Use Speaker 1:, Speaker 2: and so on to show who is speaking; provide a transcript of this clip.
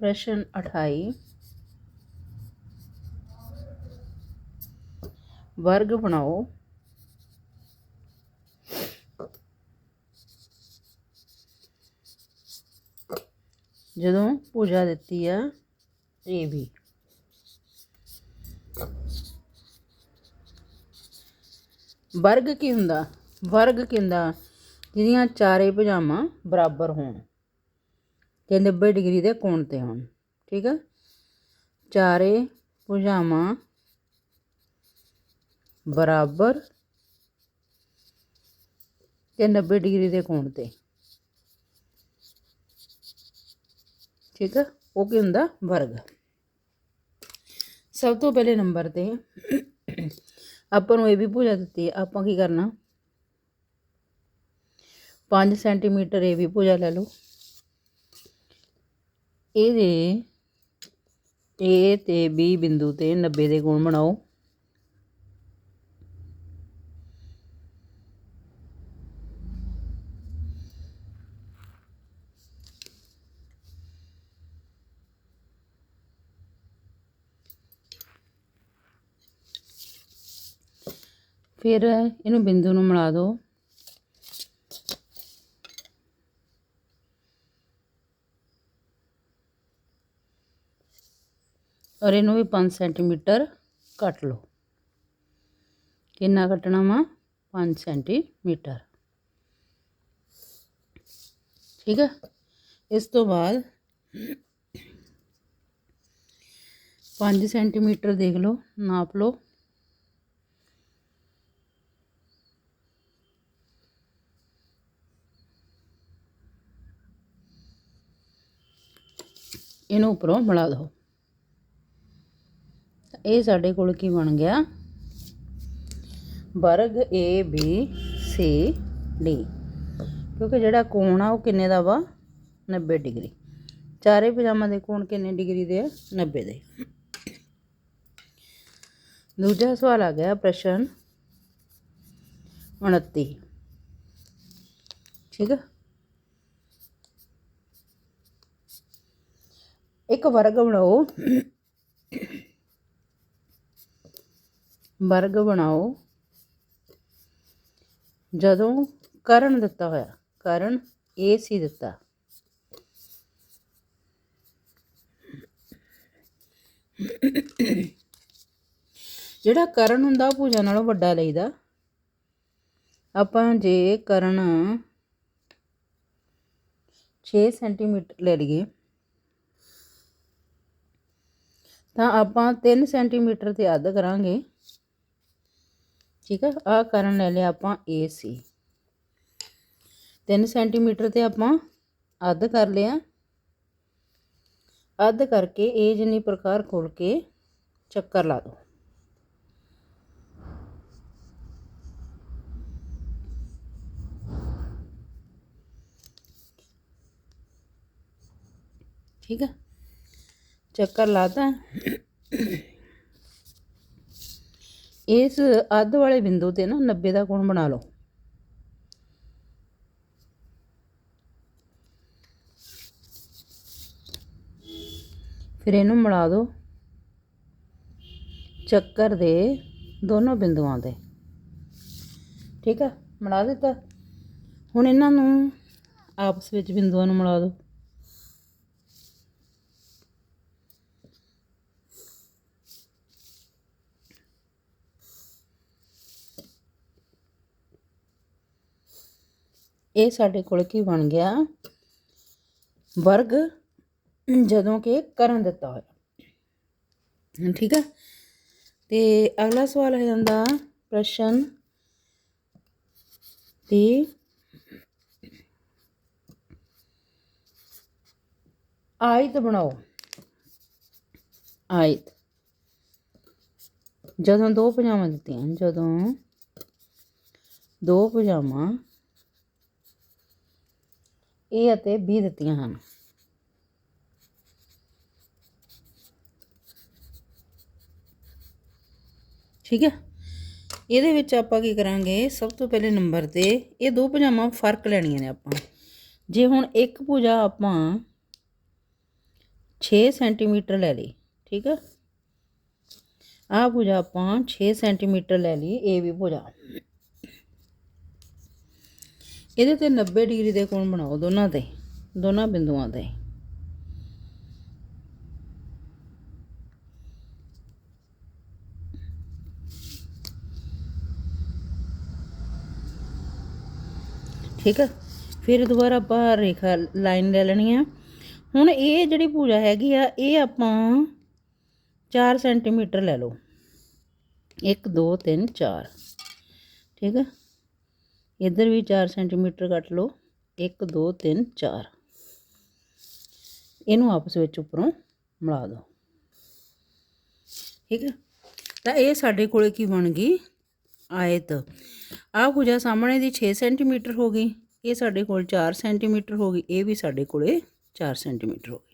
Speaker 1: ਪ੍ਰਸ਼ਨ 28 ਵਰਗ ਬਣਾਓ। ਜਦੋਂ ਪੂਜਾ ਦਿੱਤੀ ਆ ਇਹ ਵੀ ਵਰਗ ਕੀ ਹੁੰਦਾ? ਵਰਗ ਕਹਿੰਦਾ ਜਿਹਦੀਆਂ ਚਾਰੇ ਭੁਜਾਵਾਂ ਬਰਾਬਰ ਹੋਣ। ਤੇ 90 ਡਿਗਰੀ ਦੇ ਕੋਣ ਤੇ ਹੋਣ। ਠੀਕ ਹੈ ਚਾਰੇ ਭੁਜਾਵਾਂ ਬਰਾਬਰ ਤੇ 90 ਡਿਗਰੀ ਦੇ ਕੋਣ ਤੇ। ਠੀਕ ਹੈ ਉਹ ਕੀ ਹੁੰਦਾ? ਵਰਗ। ਸਭ ਤੋਂ ਪਹਿਲੇ ਨੰਬਰ ਤੇ ਆਪਾਂ ਨੂੰ ਇਹ ਵੀ ਭੁਜਾ ਦਿੱਤੀ ਹੈ ਆਪਾਂ ਕੀ ਕਰਨਾ? 5 ਸੈਂਟੀਮੀਟਰ ਇਹ ਵੀ ਭੁਜਾ ਲੈ ਲਓ। ਇਹਦੇ A ਤੇ B ਬਿੰਦੂ ਤੇ 90 ਦੇ ਗੁਣ ਬਣਾਓ। ਫਿਰ ਇਹਨੂੰ ਬਿੰਦੂ ਨੂੰ ਮਿਲਾ ਦਿਓ। ਔਰ ਇਹਨੂੰ ਵੀ 5 ਸੈਂਟੀਮੀਟਰ ਕੱਟ ਲਓ। ਕਿੰਨਾ ਕੱਟਣਾ ਵਾ? 5 ਸੈਂਟੀਮੀਟਰ। ਠੀਕ ਹੈ ਇਸ ਤੋਂ ਬਾਅਦ 5 ਸੈਂਟੀਮੀਟਰ ਦੇਖ ਲਓ, ਨਾਪ ਲਓ। ਇਹਨੂੰ ਉੱਪਰੋਂ ਮਿਲਾ ਦਿਓ। ਇਹ ਸਾਡੇ ਕੋਲ ਕੀ ਬਣ ਗਿਆ? ਵਰਗ ਏ ਬੀ ਸੀ ਡੀ ਕਿਉਂਕਿ ਜਿਹੜਾ ਕੋਣ ਆ, ਉਹ ਕਿੰਨੇ ਦਾ ਵਾ? 90 ਡਿਗਰੀ। ਚਾਰੇ ਪਜਾਮਾ ਦੇ ਕੋਣ ਕਿੰਨੇ ਡਿਗਰੀ ਦੇ ਆ? 90 ਦੇ। ਦੂਜਾ ਸਵਾਲ ਆ ਗਿਆ ਪ੍ਰਸ਼ਨ 29 ਠੀਕ ਹੈ ਇੱਕ ਵਰਗ ਬਣਾਓ। ਵਰਗ ਬਣਾਓ। ਜਦੋਂ ਕਰਨ ਦਿੱਤਾ ਹੋਇਆ, ਕਰਨ ਏ ਸੀ ਦਿੱਤਾ। ਜਿਹੜਾ ਕਰਨ ਹੁੰਦਾ, ਉਹ ਭੁਜਾ ਨਾਲੋਂ ਵੱਡਾ ਲਈਦਾ। ਆਪਾਂ ਜੇ ਕਰਨ 6 ਸੈਂਟੀਮੀਟਰ ਲੈ ਲਈਏ, ਤਾਂ ਆਪਾਂ 3 ਸੈਂਟੀਮੀਟਰ ਤੇ ਅੱਧ ਕਰਾਂਗੇ। ਠੀਕ ਹੈ ਆ ਕਰਨ ਲੈ ਲਿਆ ਆਪਾਂ AC 3 ਸੈਂਟੀਮੀਟਰ ਤੇ ਆਪਾਂ ਅੱਧ ਕਰ ਲਿਆ ਅੱਧ ਕਰਕੇ ਇਹ ਜਿੰਨੀ ਪ੍ਰਕਾਰ ਖੋਲ ਕੇ ਚੱਕਰ ਲਾ ਦੋ ਠੀਕ ਹੈ ਚੱਕਰ ਲਾਤਾ ਇਸ ਅੱਧ ਵਾਲੇ ਬਿੰਦੂ ਤੇ ਨਾ 90 ਦਾ ਕੋਣ ਬਣਾ ਲਓ। ਫਿਰ ਇਹਨੂੰ ਮਿਲਾ ਦਿਓ ਚੱਕਰ ਦੇ ਦੋਨੋਂ ਬਿੰਦੂਆਂ ਦੇ ਠੀਕ ਆ? ਮਿਲਾ ਦਿੱਤਾ? ਹੁਣ ਇਹਨਾਂ ਨੂੰ ਆਪਸ ਵਿੱਚ ਬਿੰਦੂਆਂ ਨੂੰ ਮਿਲਾ ਦਿਓ ਇਹ ਸਾਡੇ ਕੋਲ ਕੀ ਬਣ ਗਿਆ? ਵਰਗ ਜਦੋਂ ਕਿ ਕਰਨ ਦਿੱਤਾ ਹੋਇਆ। ਠੀਕ ਹੈ ਤੇ ਅਗਲਾ ਸਵਾਲ ਹੈ ਜਾਂਦਾ, ਪ੍ਰਸ਼ਨ ਤੇ ਆਇਤ ਬਣਾਓ। ਆਇਤ। ਜਦੋਂ ਦੋ ਪਜਾਮਾ ਦਿੱਤੀਆਂ, ਜਦੋਂ ਦੋ ਪਜਾਮਾ ਏ ਅਤੇ ਬੀ ਦਿੱਤੀਆਂ ਹਨ। ਠੀਕ ਹੈ? ਇਹਦੇ ਵਿੱਚ ਆਪਾਂ ਕੀ ਕਰਾਂਗੇ? ਸਭ ਤੋਂ ਪਹਿਲੇ ਨੰਬਰ ਤੇ ਇਹ ਦੋ ਪਜਾਮਾ ਫ਼ਰਕ ਲੈਣੀਆਂ ਨੇ ਆਪਾਂ। ਜੇ ਹੁਣ ਇੱਕ ਪੂਜਾ ਆਪਾਂ 6 ਸੈਂਟੀਮੀਟਰ ਲੈ ਲਈ ਠੀਕ ਹੈ? ਆਹ ਭੁਜਾ ਆਪਾਂ 6 ਸੈਂਟੀਮੀਟਰ ਲੈ ਲਈ ਇਹ ਵੀ ਭੁਜਾ। ਇਹਦੇ ਤੇ 90 ਡਿਗਰੀ ਦੇ ਕੋਣ ਬਣਾਓ, ਦੋਨਾਂ ਤੇ, ਦੋਨਾਂ ਬਿੰਦੂਆਂ ਤੇ। ਠੀਕ ਹੈ ਫਿਰ ਦੁਬਾਰਾ ਆਪਾਂ ਰੇਖਾ ਲਾਈਨ ਲੈ ਲੈਣੀ ਆ। ਹੁਣ ਇਹ ਜਿਹੜੀ ਪੂਜਾ ਹੈਗੀ ਆ, ਇਹ ਆਪਾਂ 4 ਸੈਂਟੀਮੀਟਰ ਲੈ ਲਓ। 1 2 3 4 ਠੀਕ ਹੈ ਇੱਧਰ ਵੀ 4 ਸੈਂਟੀਮੀਟਰ ਕੱਟ ਲਓ। 1 2 3 4 ਇਹਨੂੰ ਆਪਸ ਵਿੱਚ ਉੱਪਰੋਂ ਮਿਲਾ ਦਿਓ। ਠੀਕ ਹੈ? ਤਾਂ ਇਹ ਸਾਡੇ ਕੋਲੇ ਕੀ ਬਣ ਗਈ? ਆਇਤ। ਆਹ ਭੁਜਾ ਸਾਹਮਣੇ ਦੀ 6 ਸੈਂਟੀਮੀਟਰ ਹੋ ਗਈ। ਇਹ ਸਾਡੇ ਕੋਲ 4 ਸੈਂਟੀਮੀਟਰ ਹੋ ਗਈ। ਇਹ ਵੀ ਸਾਡੇ ਕੋਲੇ 4 ਸੈਂਟੀਮੀਟਰ ਹੋ ਗਈ।